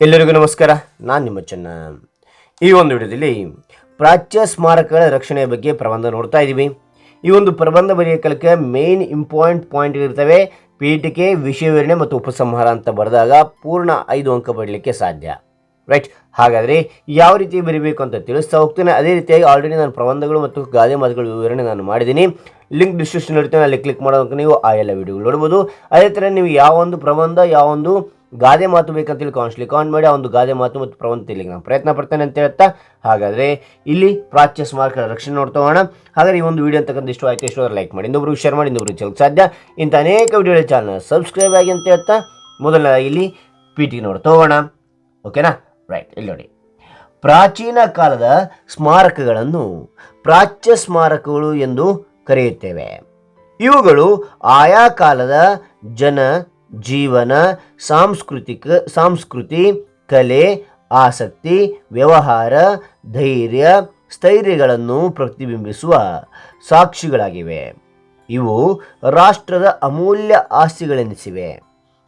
ಎಲ್ಲರಿಗೂ ನಮಸ್ಕಾರ. ನಾನು ನಿಮ್ಮ ಚೆನ್ನ. ಈ ಒಂದು ವಿಡಿಯೋದಲ್ಲಿ ಪ್ರಾಚ್ಯ ಸ್ಮಾರಕಗಳ ರಕ್ಷಣೆಯ ಬಗ್ಗೆ ಪ್ರಬಂಧ ನೋಡ್ತಾ ಇದ್ದೀವಿ ಈ ಒಂದು ಪ್ರಬಂಧ ಬರೆಯೋ ಕಲಿಕ ಮೇನ್ ಇಂಪಾರ್ಟೆಂಟ್ ಪಾಯಿಂಟ್ ಇರ್ತವೆ. ಪೀಠಿಕೆ ವಿಷಯ ವಿವರಣೆ ಮತ್ತು ಉಪಸಂಹಾರ ಅಂತ ಬರೆದಾಗ ಪೂರ್ಣ ಐದು ಅಂಕ ಪಡಲಿಕ್ಕೆ ಸಾಧ್ಯ. ರೈಟ್ ಹಾಗಾದರೆ ಯಾವ ರೀತಿ ಬರೀಬೇಕು ಅಂತ ತಿಳಿಸ್ತಾ ಹೋಗ್ತೇನೆ. ಅದೇ ರೀತಿಯಾಗಿ ಆಲ್ರೆಡಿ ನಾನು ಪ್ರಬಂಧಗಳು ಮತ್ತು ಗಾದೆ ಮಾತುಗಳ ವಿವರಣೆ ನಾನು ಮಾಡಿದ್ದೀನಿ. ಲಿಂಕ್ ಡಿಸ್ಕ್ರಿಪ್ಷನ್ ಇರ್ತೇನೆ. ಅಲ್ಲಿ ಕ್ಲಿಕ್ ಮಾಡೋದಕ್ಕೆ ನೀವು ಆ ಎಲ್ಲ ವಿಡಿಯೋಗಳು ನೋಡ್ಬೋದು. ಅದೇ ಥರ ನೀವು ಯಾವ ಒಂದು ಪ್ರಬಂಧ, ಯಾವ ಒಂದು ಗಾದೆ ಮಾತು ಬೇಕಂತೇಳಿ ಕಾನ್ಸ್ಲಿ ಕಾನ್ ಮಾಡಿ ಆ ಒಂದು ಗಾದೆ ಮಾತು ಮತ್ತು ಪ್ರವಂತ ಇಲ್ಲಿಗೆ ನಾನು ಪ್ರಯತ್ನ ಪಡ್ತೇನೆ ಅಂತ ಹೇಳ್ತಾ ಹಾಗಾದರೆ ಇಲ್ಲಿ ಪ್ರಾಚ್ಯ ಸ್ಮಾರಕಗಳ ರಕ್ಷಣೆ ನೋಡ್ತಾ ಹೋಗೋಣ. ಹಾಗಾದ್ರೆ ಈ ಒಂದು ವಿಡಿಯೋ ಅಂತಕ್ಕಂಥ ಇಷ್ಟು ಆಯ್ತು ಇಷ್ಟು ಲೈಕ್ ಮಾಡಿ. ಇನ್ನೊಬ್ರು ಶೇರ್ ಮಾಡಿ ಇನ್ನೊಬ್ರು ಚಲಕ್ಕೆ ಸಾಧ್ಯ. ಇಂಥ ಅನೇಕ ವಿಡಿಯೋಗಳ ಚಾನಲ್ ಸಬ್ಸ್ಕ್ರೈಬ್ ಆಗಿ ಅಂತ ಹೇಳ್ತಾ ಮೊದಲ ಇಲ್ಲಿ ಪಿ ಟಿ ನೋಡ್ತಾ ಹೋಗೋಣ. ಓಕೆನಾ ರೈಟ್ ಇಲ್ಲಿ ನೋಡಿ. ಪ್ರಾಚೀನ ಕಾಲದ ಸ್ಮಾರಕಗಳನ್ನು ಪ್ರಾಚ್ಯ ಸ್ಮಾರಕಗಳು ಎಂದು ಕರೆಯುತ್ತೇವೆ. ಇವುಗಳು ಆಯಾ ಕಾಲದ ಜನ ಜೀವನ, ಸಾಂಸ್ಕೃತಿಕ, ಸಂಸ್ಕೃತಿ, ಕಲೆ, ಆಸಕ್ತಿ, ವ್ಯವಹಾರ, ಧೈರ್ಯ, ಸ್ಥೈರ್ಯಗಳನ್ನು ಪ್ರತಿಬಿಂಬಿಸುವ ಸಾಕ್ಷಿಗಳಾಗಿವೆ. ಇವು ರಾಷ್ಟ್ರದ ಅಮೂಲ್ಯ ಆಸ್ತಿಗಳೆನಿಸಿವೆ.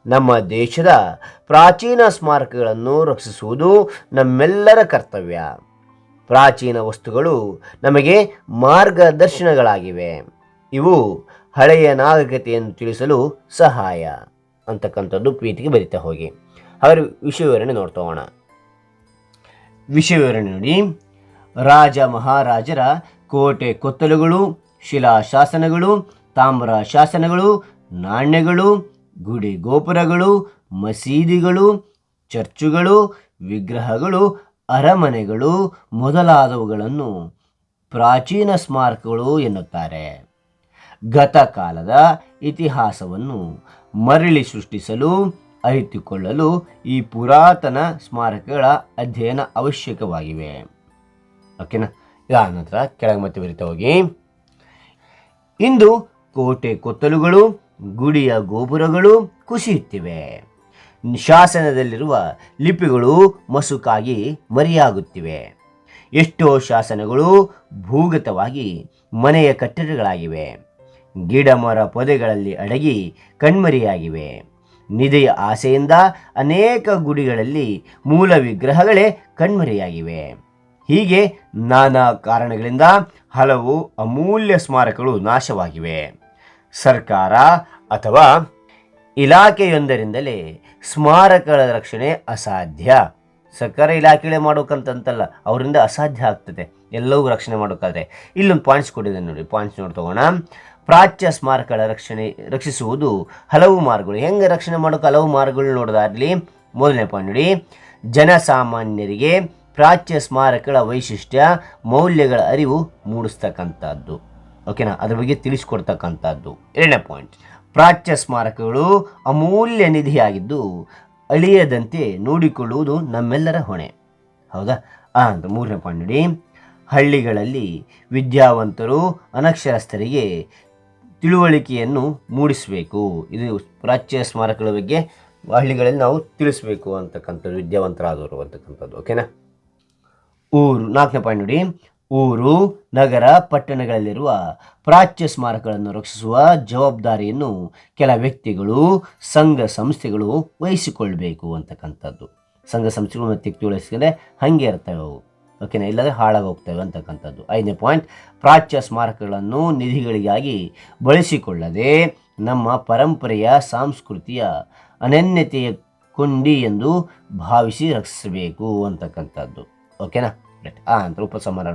ನಮ್ಮ ದೇಶದ ಪ್ರಾಚೀನ ಸ್ಮಾರಕಗಳನ್ನು ರಕ್ಷಿಸುವುದು ನಮ್ಮೆಲ್ಲರ ಕರ್ತವ್ಯ. ಪ್ರಾಚೀನ ವಸ್ತುಗಳು ನಮಗೆ ಮಾರ್ಗದರ್ಶನಗಳಾಗಿವೆ. ಇವು ಹಳೆಯ ನಾಗರಿಕತೆಯನ್ನು ತಿಳಿಸಲು ಸಹಾಯ. ಅಂತಕ್ಕಂಥದ್ದು ಪ್ರೀತಿಗೆ ಬರಿತಾ ಹೋಗಿ. ಅವರ ವಿಷಯ ವಿವರಣೆ ನೋಡ್ತಾ ಹೋಗೋಣ. ವಿಷಯ ವಿವರಣೆ ನೋಡಿ. ರಾಜ ಮಹಾರಾಜರ ಕೋಟೆ ಕೊತ್ತಲುಗಳು, ಶಿಲಾ ಶಾಸನಗಳು, ತಾಮ್ರ ಶಾಸನಗಳು, ನಾಣ್ಯಗಳು, ಗುಡಿ ಗೋಪುರಗಳು, ಮಸೀದಿಗಳು, ಚರ್ಚುಗಳು, ವಿಗ್ರಹಗಳು, ಅರಮನೆಗಳು ಮೊದಲಾದವುಗಳನ್ನು ಪ್ರಾಚೀನ ಸ್ಮಾರಕಗಳು ಎನ್ನುತ್ತಾರೆ. ಗತಕಾಲದ ಇತಿಹಾಸವನ್ನು ಮರಳಿ ಸೃಷ್ಟಿಸಲು, ಅರಿತುಕೊಳ್ಳಲು ಈ ಪುರಾತನ ಸ್ಮಾರಕಗಳ ಅಧ್ಯಯನ ಅವಶ್ಯಕವಾಗಿವೆ. ಓಕೆನಾ? ಇದಾದ ನಂತರ ಕೆಳಗೆ ಮತ್ತೆ ಬರಿತಾ ಹೋಗಿ. ಇಂದು ಕೋಟೆ ಕೊತ್ತಲುಗಳು, ಗುಡಿಯ ಗೋಪುರಗಳು ಕುಸಿಯುತ್ತಿವೆ. ಶಾಸನದಲ್ಲಿರುವ ಲಿಪಿಗಳು ಮಸುಕಾಗಿ ಮರೆಯಾಗುತ್ತಿವೆ. ಎಷ್ಟೋ ಶಾಸನಗಳು ಭೂಗತವಾಗಿ ಮನೆಯ ಕಟ್ಟಡಗಳಾಗಿವೆ. ಗಿಡ ಮರ ಪೊದೆಗಳಲ್ಲಿ ಅಡಗಿ ಕಣ್ಮರೆಯಾಗಿವೆ. ನಿಧಿಯ ಆಸೆಯಿಂದ ಅನೇಕ ಗುಡಿಗಳಲ್ಲಿ ಮೂಲ ವಿಗ್ರಹಗಳೇ ಕಣ್ಮರೆಯಾಗಿವೆ. ಹೀಗೆ ನಾನಾ ಕಾರಣಗಳಿಂದ ಹಲವು ಅಮೂಲ್ಯ ಸ್ಮಾರಕಗಳು ನಾಶವಾಗಿವೆ. ಸರ್ಕಾರ ಅಥವಾ ಇಲಾಖೆಯೊಂದರಿಂದಲೇ ಸ್ಮಾರಕಗಳ ರಕ್ಷಣೆ ಅಸಾಧ್ಯ. ಸರ್ಕಾರ ಇಲಾಖೆಗಳೇ ಮಾಡೋಕ್ಕಂತಂತಲ್ಲ ಅವರಿಂದ ಅಸಾಧ್ಯ ಆಗ್ತದೆ. ಎಲ್ಲವೂ ರಕ್ಷಣೆ ಮಾಡೋಕ್ಕಾದ್ರೆ ಇಲ್ಲೊಂದು ಪಾಯಿಂಟ್ಸ್ ಕೊಟ್ಟಿದೆ ನೋಡಿ ಪಾಯಿಂಟ್ಸ್ ನೋಡಿ ತಗೋಣ. ಪ್ರಾಚ್ಯ ಸ್ಮಾರಕಗಳ ರಕ್ಷಣೆ ರಕ್ಷಿಸುವುದು ಹಲವು ಮಾರ್ಗಗಳು. ಹೆಂಗೆ ರಕ್ಷಣೆ ಮಾಡೋಕೆ ಹಲವು ಮಾರ್ಗಗಳು ನೋಡೋದಾಗಲಿ ಮೊದಲನೇ ಪಾಯಿಂಟ್ ನೋಡಿ. ಜನಸಾಮಾನ್ಯರಿಗೆ ಪ್ರಾಚ್ಯ ಸ್ಮಾರಕಗಳ ವೈಶಿಷ್ಟ್ಯ, ಮೌಲ್ಯಗಳ ಅರಿವು ಮೂಡಿಸ್ತಕ್ಕಂಥದ್ದು. ಓಕೆನಾ ಅದ್ರ ಬಗ್ಗೆ ತಿಳಿಸ್ಕೊಡ್ತಕ್ಕಂಥದ್ದು. ಎರಡನೇ ಪಾಯಿಂಟ್ ಪ್ರಾಚ್ಯ ಸ್ಮಾರಕಗಳು ಅಮೂಲ್ಯ ನಿಧಿಯಾಗಿದ್ದು ಅಳಿಯದಂತೆ ನೋಡಿಕೊಳ್ಳುವುದು ನಮ್ಮೆಲ್ಲರ ಹೊಣೆ. ಹೌದಾ? ಅಂತ ಮೂರನೇ ಪಾಯಿಂಟ್ ನೋಡಿ. ಹಳ್ಳಿಗಳಲ್ಲಿ ವಿದ್ಯಾವಂತರು, ಅನಕ್ಷರಸ್ಥರಿಗೆ ತಿಳುವಳಿಕೆಯನ್ನು ಮೂಡಿಸಬೇಕು. ಇದು ಪ್ರಾಚ್ಯ ಸ್ಮಾರಕಗಳ ಬಗ್ಗೆ ಹಳ್ಳಿಗಳಲ್ಲಿ ನಾವು ತಿಳಿಸಬೇಕು ಅಂತಕ್ಕಂಥದ್ದು, ವಿದ್ಯಾವಂತರಾದವರು ಅಂತಕ್ಕಂಥದ್ದು ಓಕೆನಾ ಊರು, ನಾಲ್ಕನೇ ಪಾಯಿಂಟ್ ನೋಡಿ. ಊರು, ನಗರ, ಪಟ್ಟಣಗಳಲ್ಲಿರುವ ಪ್ರಾಚ್ಯ ಸ್ಮಾರಕಗಳನ್ನು ರಕ್ಷಿಸುವ ಜವಾಬ್ದಾರಿಯನ್ನು ಕೆಲ ವ್ಯಕ್ತಿಗಳು, ಸಂಘ ಸಂಸ್ಥೆಗಳು ವಹಿಸಿಕೊಳ್ಬೇಕು ಅಂತಕ್ಕಂಥದ್ದು. ಸಂಘ ಸಂಸ್ಥೆಗಳು ಮತ್ತು ವ್ಯಕ್ತಿಗಳು ಹಂಗೆ ಹಾಗೆ ಇರ್ತವೆ ಅವು. ಓಕೆನಾ? ಇಲ್ಲದೆ ಹಾಳಾಗಿ ಹೋಗ್ತವೆ ಅಂತಕ್ಕಂಥದ್ದು. ಐದನೇ ಪಾಯಿಂಟ್ ಪ್ರಾಚ್ಯ ಸ್ಮಾರಕಗಳನ್ನು ನಿಧಿಗಳಿಗಾಗಿ ಬಳಸಿಕೊಳ್ಳದೆ ನಮ್ಮ ಪರಂಪರೆಯ ಸಾಂಸ್ಕೃತಿಯ ಅನನ್ಯತೆಯ ಕೊಂಡಿ ಎಂದು ಭಾವಿಸಿ ರಕ್ಷಿಸಬೇಕು ಅಂತಕ್ಕಂಥದ್ದು. ಓಕೆನಾ? ಆ ಅಂತ ಉಪಸಂಹಾರ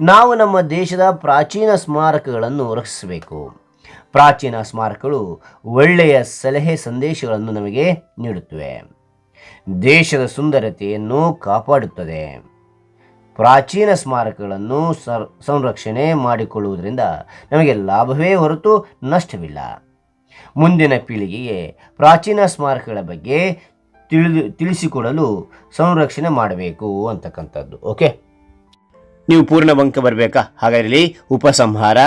ನಾವು ನಮ್ಮ ದೇಶದ ಪ್ರಾಚೀನ ಸ್ಮಾರಕಗಳನ್ನು ರಕ್ಷಿಸಬೇಕು. ಪ್ರಾಚೀನ ಸ್ಮಾರಕಗಳು ಒಳ್ಳೆಯ ಸಲಹೆ ಸಂದೇಶಗಳನ್ನು ನಮಗೆ ನೀಡುತ್ತವೆ. ದೇಶದ ಸುಂದರತೆಯನ್ನು ಕಾಪಾಡುತ್ತದೆ. ಪ್ರಾಚೀನ ಸ್ಮಾರಕಗಳನ್ನು ಸರ್, ಸಂರಕ್ಷಣೆ ಮಾಡಿಕೊಳ್ಳುವುದರಿಂದ ನಮಗೆ ಲಾಭವೇ ಹೊರತು ನಷ್ಟವಿಲ್ಲ. ಮುಂದಿನ ಪೀಳಿಗೆಗೆ ಪ್ರಾಚೀನ ಸ್ಮಾರಕಗಳ ಬಗ್ಗೆ ತಿಳಿದು, ತಿಳಿಸಿಕೊಡಲು ಸಂರಕ್ಷಣೆ ಮಾಡಬೇಕು ಅಂತಕ್ಕಂಥದ್ದು. ಓಕೆ ನೀವು ಪೂರ್ಣ ಬಂಕ ಬರಬೇಕಾ? ಹಾಗಾದರೆ ಉಪಸಂಹಾರ,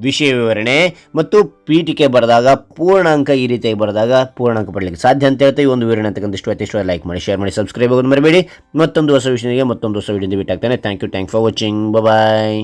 ವಿಷಯ ವಿವರಣೆ ಮತ್ತು ಪೀಠಿಕೆ ಬರೆದಾಗ ಪೂರ್ಣ ಅಂಕ ಈ ರೀತಿಯಾಗಿ ಬರೆದಾಗ ಪೂರ್ಣಾಂಕ ಪಡಲಿಕ್ಕೆ ಸಾಧ್ಯ ಅಂತ ಹೇಳ್ತಾ ಈ ಒಂದು ವಿವರಣೆ ಅಂತಕ್ಕಂಥ ಅತಿಷ್ಟು ಲೈಕ್ ಮಾಡಿ ಶೇರ್ ಮಾಡಿ ಸಬ್ಸ್ಕ್ರೈಬ್ ಆಗೋದು ಮರಬೇಡಿ. ಮತ್ತೊಂದು ಹೊಸ ವಿಷಯಕ್ಕೆ ಮತ್ತೊಂದು ಹೊಸ ವಿಡಿಯೋದಿಂದ ಬಿಟ್ಟಾಗ್ತಾನೆ thank you thank for watching bye